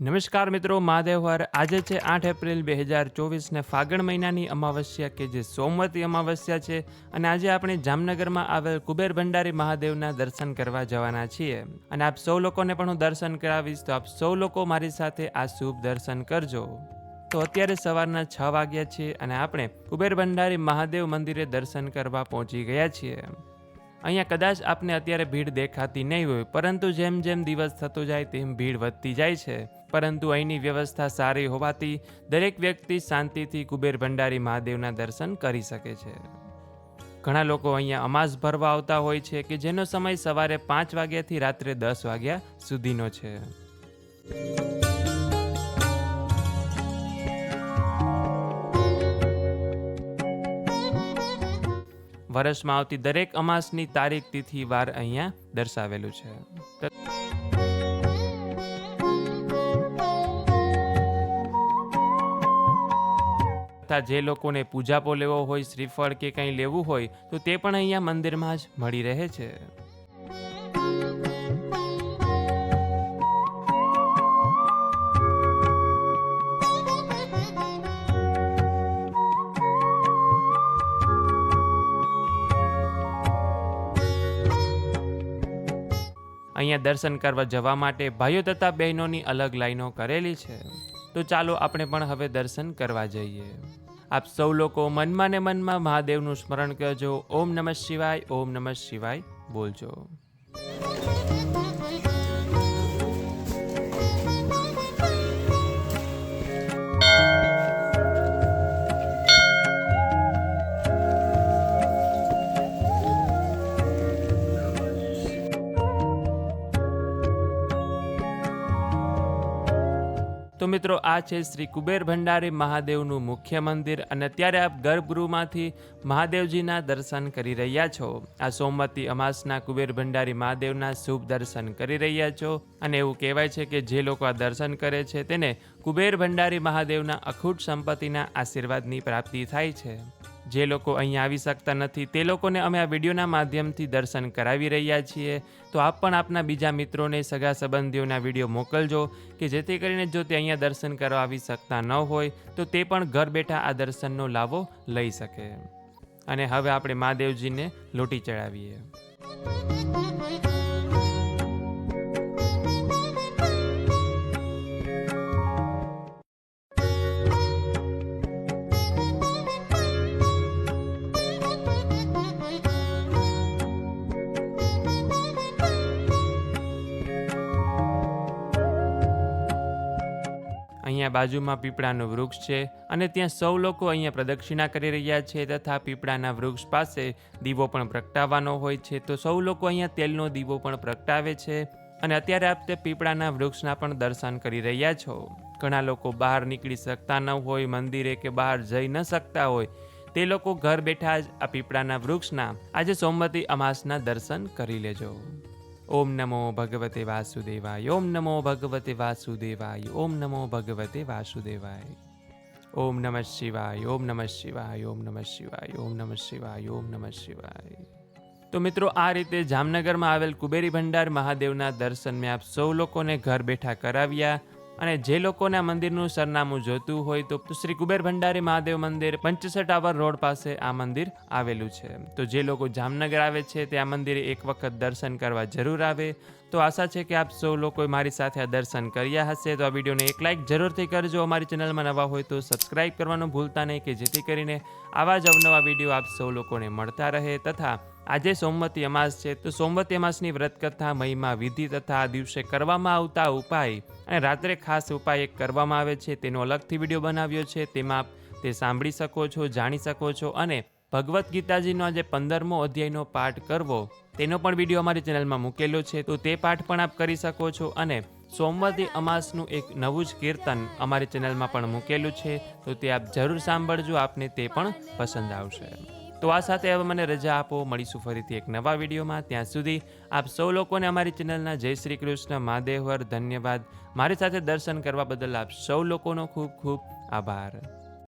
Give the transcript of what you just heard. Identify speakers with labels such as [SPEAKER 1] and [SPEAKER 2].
[SPEAKER 1] નમસ્કાર મિત્રો મહાદેવહર આજે છે આઠ એપ્રિલ બે હજાર ચોવીસને ફાગણ મહિનાની અમાવસ્યા કે જે સોમવતી અમાવસ્યા છે, અને આજે આપણે જામનગરમાં આવેલ કુબેર ભંડારી મહાદેવના દર્શન કરવા જવાના છીએ. અને આપ સૌ લોકોને પણ હું દર્શન કરાવીશ, તો આપ સૌ લોકો મારી સાથે આ શુભ દર્શન કરજો. તો અત્યારે સવારના છ વાગ્યા છે, અને આપણે કુબેર ભંડારી મહાદેવ મંદિરે દર્શન કરવા પહોંચી ગયા છીએ. અહીંયા કદાચ આપને અત્યારે ભીડ દેખાતી નહીં હોય, પરંતુ જેમ જેમ દિવસ થતો જાય તેમ ભીડ વધતી જાય છે. પરંતુ અહીંની વ્યવસ્થા સારી હોવાથી દરેક વ્યક્તિ શાંતિથી કુબેર ભંડારી મહાદેવના દર્શન કરી શકે છે. ઘણા લોકો અહીંયા અમાસ ભરવા આવતા હોય છે કે જેનો સમય સવારે પાંચ વાગ્યાથી રાત્રે દસ વાગ્યા સુધીનો છે. વર્ષમાં આવતી દરેક અમાસની તારીખ તિથિ વાર અહીંયા દર્શાવેલું છે. તથા જે લોકોને પૂજાપો લેવો હોય, શ્રીફળ કે કંઈ લેવું હોય, તો તે પણ અહીંયા મંદિરમાં જ મળી રહે છે. અહીંયા દર્શન કરવા જવા માટે ભાઈઓ તથા બહેનોની અલગ લાઈનો કરેલી છે. તો ચાલો આપણે પણ હવે દર્શન કરવા જઈએ. આપ સૌ લોકો મનમાં ને મનમાં મહાદેવનું સ્મરણ કરજો. ઓમ નમઃ શિવાય, ઓમ નમઃ શિવાય બોલજો. તો મિત્રો, આ છે શ્રી કુબેર ભંડારી મહાદેવનું મુખ્ય મંદિર અને અત્યારે આપ ગર્ભગૃહમાંથી મહાદેવજીના દર્શન કરી રહ્યા છો. આ સોમવતી અમાસના કુબેર ભંડારી મહાદેવના શુભ દર્શન કરી રહ્યા છો અને એવું કહેવાય છે કે જે લોકો આ દર્શન કરે છે, તેને કુબેર ભંડારી મહાદેવના અખૂટ સંપત્તિના આશીર્વાદની પ્રાપ્તિ થાય છે. જે લોકો અહીંયા આવી શકતા નથી, તે લોકોને અમે આ વિડીયોના માધ્યમથી દર્શન કરાવી રહ્યા છીએ. તો આપ પણ આપના બીજા મિત્રોને, સગા સંબંધીઓના વીડિયો મોકલજો કે જેથી કરીને જો તે અહીંયા દર્શન કરવા આવી શકતા ન હોય, તો તે પણ ઘર બેઠા આ દર્શનનો લાભો લઈ શકે. અને હવે આપણે મહાદેવજીને લોટી ચડાવીએ. અહીંયા બાજુમાં પીપળાનું વૃક્ષ છે અને ત્યાં સૌ લોકો અહીંયા પ્રદક્ષિણા કરી રહ્યા છે તથા પીપળાના વૃક્ષ પાસે દીવો પણ પ્રગટાવવાનો હોય છે. તો સૌ લોકો અહીંયા તેલનો દીવો પણ પ્રગટાવે છે અને અત્યારે આપ તે પીપળાના વૃક્ષના પણ દર્શન કરી રહ્યા છો. ઘણા લોકો બહાર નીકળી શકતા ન હોય, મંદિરે કે બહાર જઈ ન શકતા હોય. તે લોકો ઘર બેઠા જ આ પીપળાના વૃક્ષના આજે સોમવતી અમાસના દર્શન કરી લેજો. ઓમ નમો ભગવતે વાસુદેવાય, ઓમ નમો ભગવતે વાસુદેવાય, ઓમ નમો ભગવતે વાસુદેવાય. ઓમ નમઃ શિવાય, ઓમ નમઃ શિવાય, ઓમ નમઃ શિવાય, ઓમ નમઃ શિવાય, ઓમ નમઃ શિવાય. તો મિત્રો, આ રીતે જામનગરમાં આવેલ કુબેરી ભંડાર મહાદેવના દર્શન મેં આપ સૌ લોકોને ઘર બેઠા કરાવ્યા. અને જે લોકોને આ મંદિરનું સરનામું જોતું હોય તો શ્રી કુબેર ભંડારી મહાદેવ મંદિર પંચસઠ ટાવર રોડ પાસે આ મંદિર આવેલું છે. તો જે લોકો જામનગર આવે છે તે આ મંદિરે એક વખત દર્શન કરવા જરૂર આવે. તો આશા છે કે આપ સૌ લોકોએ મારી સાથે આ દર્શન કર્યા હશે. તો આ વિડીયોને એક લાઇક જરૂરથી કરજો. અમારી ચેનલમાં નવા હોય તો સબસ્ક્રાઇબ કરવાનું ભૂલતા નહીં કે જેથી કરીને આવા જ અવનવા વીડિયો આપ સૌ લોકોને મળતા રહે તથા આજે સોમવતી અમાસ છે, તો સોમવતી અમાસની વ્રત કથા મહિમા, વિધિ તથા આ દિવસે કરવામાં આવતા ઉપાય અને રાત્રે ખાસ ઉપાય એક કરવામાં આવે છે, તેનો અલગથી વીડિયો બનાવ્યો છે, તેમાં તે સાંભળી શકો છો, જાણી શકો છો અને ભગવદ્ ગીતાજીનો આજે પંદરમો અધ્યાયનો પાઠ કરવો, તેનો પણ વીડિયો અમારી ચેનલમાં મૂકેલો છે, તો તે પાઠ પણ આપ કરી શકો છો અને સોમવતી અમાસનું એક નવું જ કીર્તન અમારી ચેનલમાં પણ મૂકેલું છે, તો તે આપ જરૂર સાંભળજો, આપને તે પણ પસંદ આવશે. તો આ સાથે હવે મને રજા આપો. મળીશું ફરીથી એક નવા વિડીયોમાં. ત્યાં સુધી આપ સૌ લોકોને અમારી ચેનલના જય શ્રી કૃષ્ણ મહાદેવર ધન્યવાદ. મારી સાથે દર્શન કરવા બદલ આપ સૌ લોકોનો ખૂબ ખૂબ આભાર.